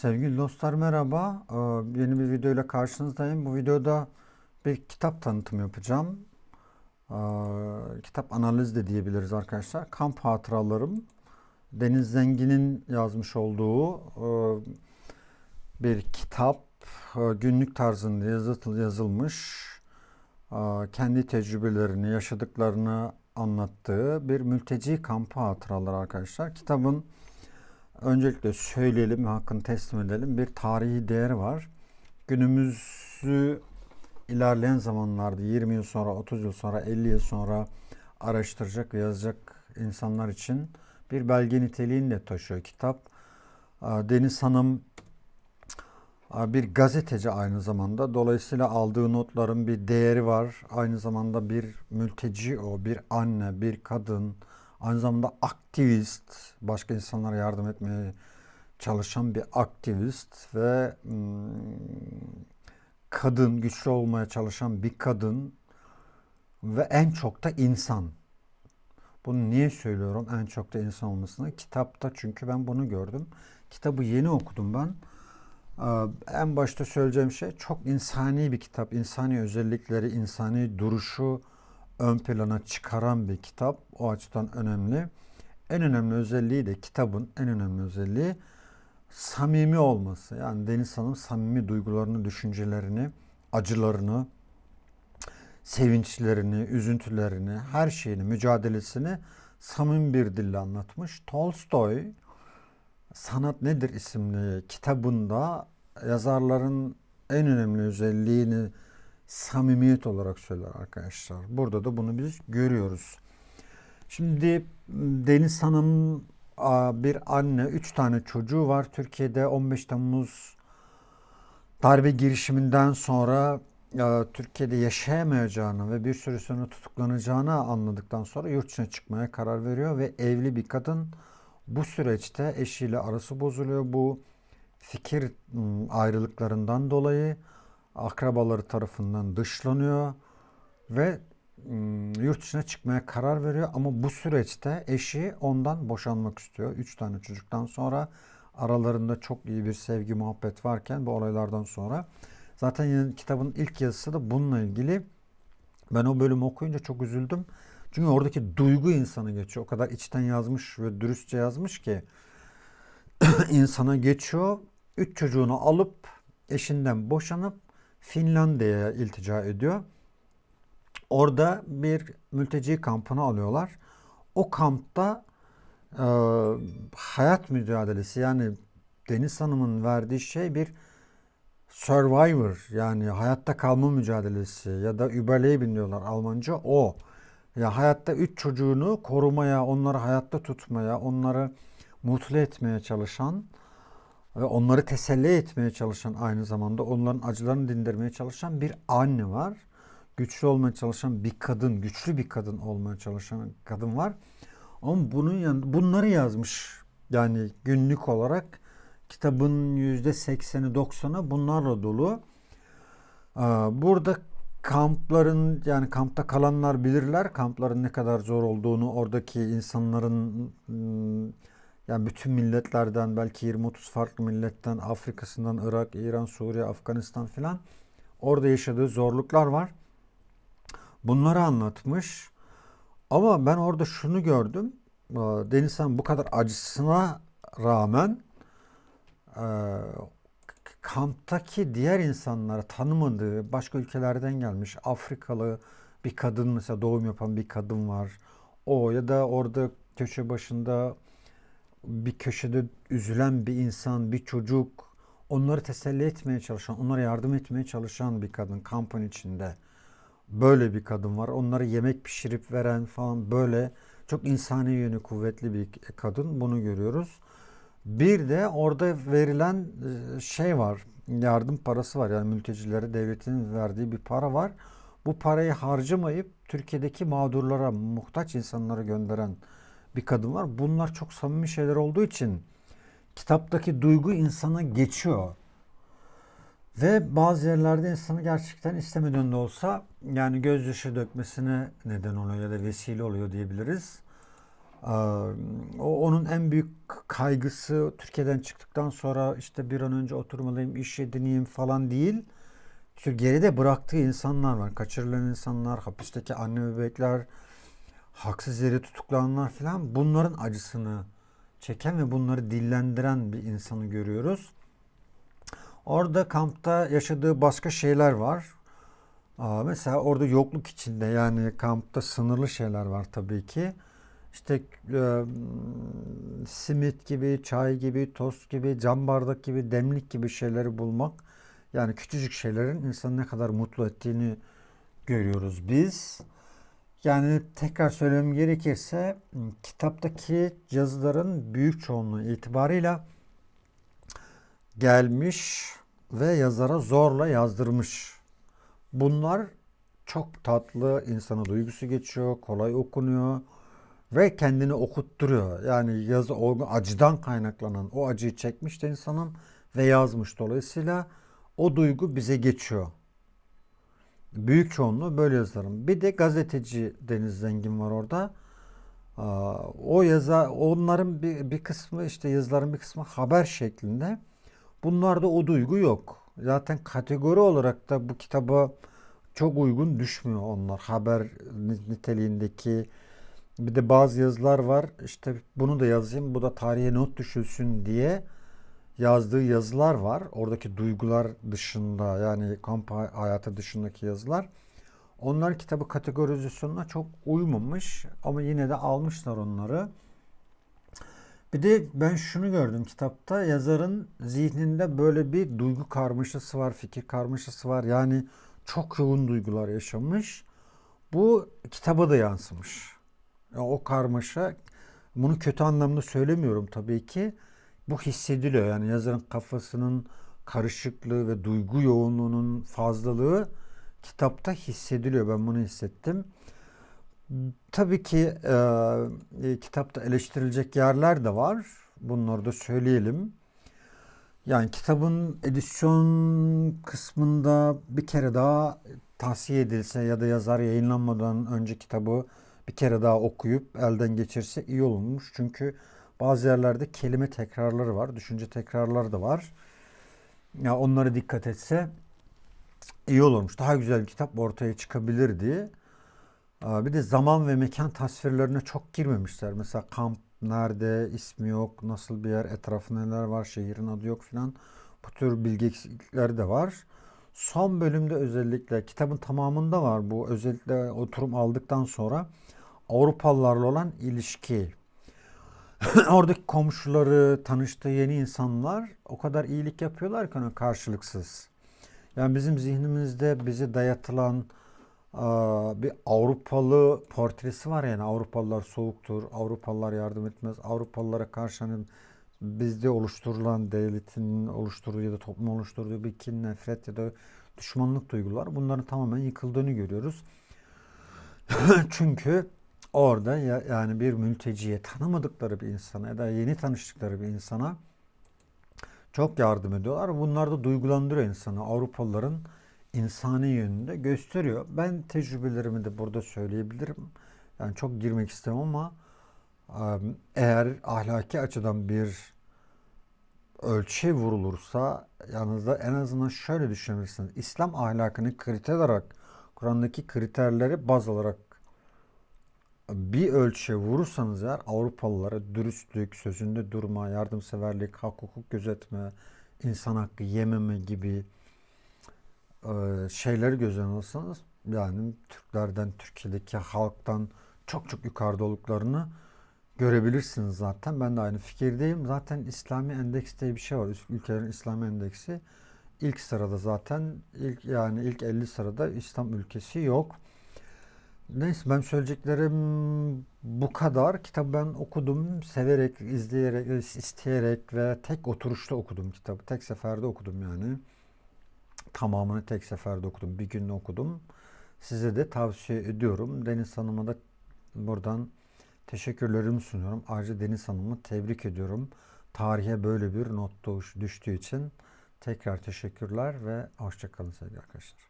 Sevgili dostlar merhaba. Ee, Yeni bir video ile karşınızdayım. Bu videoda bir kitap tanıtımı yapacağım. Ee, Kitap analiz de diyebiliriz arkadaşlar. Kamp hatıralarım. Deniz Zengin'in yazmış olduğu e, bir kitap. E, Günlük tarzında yazıtıl- yazılmış. E, Kendi tecrübelerini, yaşadıklarını anlattığı bir mülteci kampı hatıraları arkadaşlar. Kitabın Öncelikle söyleyelim ve hakkını teslim edelim. Bir tarihi değeri var. Günümüzü ilerleyen zamanlarda 20 yıl sonra, 30 yıl sonra, 50 yıl sonra araştıracak ve yazacak insanlar için bir belge niteliğini de taşıyor kitap. Deniz Hanım bir gazeteci aynı zamanda. Dolayısıyla aldığı notların bir değeri var. Aynı zamanda bir mülteci o, bir anne, bir kadın, aynı zamanda aktivist, başka insanlara yardım etmeye çalışan bir aktivist ve mm, kadın, güçlü olmaya çalışan bir kadın ve en çok da insan. Bunu niye söylüyorum en çok da insan olmasını? Kitapta çünkü ben bunu gördüm. Kitabı yeni okudum ben. Ee, En başta söyleyeceğim şey çok insani bir kitap. İnsani özellikleri, insani duruşu ön plana çıkaran bir kitap. O açıdan önemli. En önemli özelliği de kitabın en önemli özelliği samimi olması. Yani Deniz Hanım samimi duygularını, düşüncelerini, acılarını, sevinçlerini, üzüntülerini, her şeyini, mücadelesini samimi bir dille anlatmış. Tolstoy Sanat Nedir isimli kitabında yazarların en önemli özelliğini samimiyet olarak söyler arkadaşlar. Burada da bunu biz görüyoruz. Şimdi Deniz Hanım bir anne, üç tane çocuğu var. Türkiye'de 15 Temmuz darbe girişiminden sonra e, Türkiye'de yaşayamayacağını ve bir süre sonra tutuklanacağını anladıktan sonra yurt dışına çıkmaya karar veriyor ve evli bir kadın bu süreçte eşiyle arası bozuluyor. Bu fikir m, ayrılıklarından dolayı akrabaları tarafından dışlanıyor ve m, yurt dışına çıkmaya karar veriyor ama bu süreçte eşi ondan boşanmak istiyor. Üç tane çocuktan sonra aralarında çok iyi bir sevgi muhabbet varken bu olaylardan sonra zaten kitabın ilk yazısı da bununla ilgili. Ben o bölümü okuyunca çok üzüldüm. Çünkü oradaki duygu insanı geçiyor. O kadar içten yazmış ve dürüstçe yazmış ki insana geçiyor. Üç çocuğunu alıp eşinden boşanıp Finlandiya'ya iltica ediyor. Orada bir mülteci kampına alıyorlar. O kampta e, hayat mücadelesi yani Deniz Hanım'ın verdiği şey bir survivor yani hayatta kalma mücadelesi ya da Überleben diyorlar Almanca o. Ya hayatta üç çocuğunu korumaya, onları hayatta tutmaya, onları mutlu etmeye çalışan ve onları teselli etmeye çalışan aynı zamanda onların acılarını dindirmeye çalışan bir anne var. Güçlü olmaya çalışan bir kadın, güçlü bir kadın olmaya çalışan kadın var. Ama bunun yan, bunları yazmış. Yani günlük olarak kitabın yüzde sekseni doksanı bunlarla dolu. Aa, Burada kampların yani kampta kalanlar bilirler kampların ne kadar zor olduğunu oradaki insanların yani bütün milletlerden belki 20-30 farklı milletten Afrika'sından Irak, İran, Suriye, Afganistan filan orada yaşadığı zorluklar var. Bunları anlatmış. Ama ben orada şunu gördüm. Aa, Deniz Han bu kadar acısına rağmen e, kamptaki diğer insanları tanımadığı başka ülkelerden gelmiş Afrikalı bir kadın mesela doğum yapan bir kadın var. O ya da orada köşe başında bir köşede üzülen bir insan, bir çocuk onları teselli etmeye çalışan, onlara yardım etmeye çalışan bir kadın kampın içinde. Böyle bir kadın var. Onlara yemek pişirip veren falan böyle çok insani yönü kuvvetli bir kadın. Bunu görüyoruz. Bir de orada verilen e, şey var. Yardım parası var. Yani mültecilere devletin verdiği bir para var. Bu parayı harcamayıp Türkiye'deki mağdurlara, muhtaç insanlara gönderen bir kadın var. Bunlar çok samimi şeyler olduğu için kitaptaki duygu insana geçiyor. Ve bazı yerlerde insanı gerçekten istemeden de olsa yani gözyaşı dökmesine neden oluyor ya da vesile oluyor diyebiliriz. Ee, O onun en büyük kaygısı Türkiye'den çıktıktan sonra işte bir an önce oturmalıyım, iş edineyim falan değil. Çünkü geride bıraktığı insanlar var. Kaçırılan insanlar, hapisteki anne bebekler, haksız yere tutuklananlar falan. Bunların acısını çeken ve bunları dillendiren bir insanı görüyoruz. Orada kampta yaşadığı başka şeyler var. Mesela orada yokluk içinde yani kampta sınırlı şeyler var tabii ki. İşte e, simit gibi, çay gibi, tost gibi, cam bardak gibi, demlik gibi şeyleri bulmak yani küçücük şeylerin insanı ne kadar mutlu ettiğini görüyoruz biz. Yani tekrar söylemem gerekirse kitaptaki yazıların büyük çoğunluğu itibarıyla gelmiş ve yazara zorla yazdırmış. Bunlar çok tatlı, insana duygusu geçiyor, kolay okunuyor ve kendini okutturuyor. Yani yazı o acıdan kaynaklanan o acıyı çekmiş de insanın ve yazmış. Dolayısıyla o duygu bize geçiyor. Büyük çoğunluğu böyle yazarım. Bir de gazeteci Deniz Zengin var orada. O yaza onların bir, bir kısmı işte yazıların bir kısmı haber şeklinde. Bunlarda o duygu yok. Zaten kategori olarak da bu kitaba çok uygun düşmüyor onlar. Haber ni- niteliğindeki bir de bazı yazılar var. İşte bunu da yazayım, bu da tarihe not düşülsün diye yazdığı yazılar var. Oradaki duygular dışında yani kamp hay- hayatı dışındaki yazılar. Onlar kitabı kategorizasyonuna çok uymamış ama yine de almışlar onları. Bir de ben şunu gördüm kitapta yazarın zihninde böyle bir duygu karmaşası var, fikir karmaşası var. Yani çok yoğun duygular yaşamış. Bu kitaba da yansımış. Ya o karmaşa bunu kötü anlamda söylemiyorum tabii ki. Bu hissediliyor. Yani yazarın kafasının karışıklığı ve duygu yoğunluğunun fazlalığı kitapta hissediliyor. Ben bunu hissettim. Tabii ki e, e, kitapta eleştirilecek yerler de var. Bunları da söyleyelim. Yani kitabın edisyon kısmında bir kere daha tavsiye edilse ya da yazar yayınlanmadan önce kitabı bir kere daha okuyup elden geçirse iyi olurmuş. Çünkü bazı yerlerde kelime tekrarları var, düşünce tekrarları da var. Ya onlara dikkat etse iyi olurmuş. Daha güzel bir kitap ortaya çıkabilirdi. Bir de zaman ve mekan tasvirlerine çok girmemişler. Mesela kamp nerede, ismi yok, nasıl bir yer, etrafında neler var, şehrin adı yok filan. Bu tür bilgi eksiklikleri de var. Son bölümde özellikle kitabın tamamında var bu. Özellikle oturum aldıktan sonra Avrupalılarla olan ilişki. Oradaki komşuları, tanıştığı yeni insanlar o kadar iyilik yapıyorlar ki ona karşılıksız. Yani bizim zihnimizde bize dayatılan bir Avrupalı portresi var yani Avrupalılar soğuktur, Avrupalılar yardım etmez, Avrupalılara karşı hani bizde oluşturulan devletin oluşturduğu ya da toplum oluşturduğu bir kin, nefret ya da düşmanlık duyguları bunların tamamen yıkıldığını görüyoruz. Çünkü orada ya, yani bir mülteciye tanımadıkları bir insana ya da yeni tanıştıkları bir insana çok yardım ediyorlar. Bunlar da duygulandırıyor insanı. Avrupalıların insani yönünü de gösteriyor. Ben tecrübelerimi de burada söyleyebilirim. Yani çok girmek istemem ama eğer ahlaki açıdan bir ölçü vurulursa yalnız da en azından şöyle düşünebilirsiniz. İslam ahlakını kriter olarak Kur'an'daki kriterleri baz alarak bir ölçüye vurursanız eğer Avrupalılara dürüstlük, sözünde durma, yardımseverlik, hak hukuk gözetme, insan hakkı yememe gibi e, şeyleri göz alırsanız yani Türklerden, Türkiye'deki halktan çok çok yukarıda olduklarını görebilirsiniz zaten. Ben de aynı fikirdeyim. Zaten İslami Endeks diye bir şey var. Ülkelerin İslami Endeksi. İlk sırada zaten ilk yani ilk 50 sırada İslam ülkesi yok. Neyse ben söyleyeceklerim bu kadar. Kitabı ben okudum. Severek, izleyerek, isteyerek ve tek oturuşta okudum kitabı. Tek seferde okudum yani. Tamamını tek seferde okudum. Bir günde okudum. Size de tavsiye ediyorum. Deniz Hanım'a da buradan teşekkürlerimi sunuyorum. Ayrıca Deniz Hanım'ı tebrik ediyorum. Tarihe böyle bir not düştüğü için tekrar teşekkürler ve hoşçakalın sevgili arkadaşlar.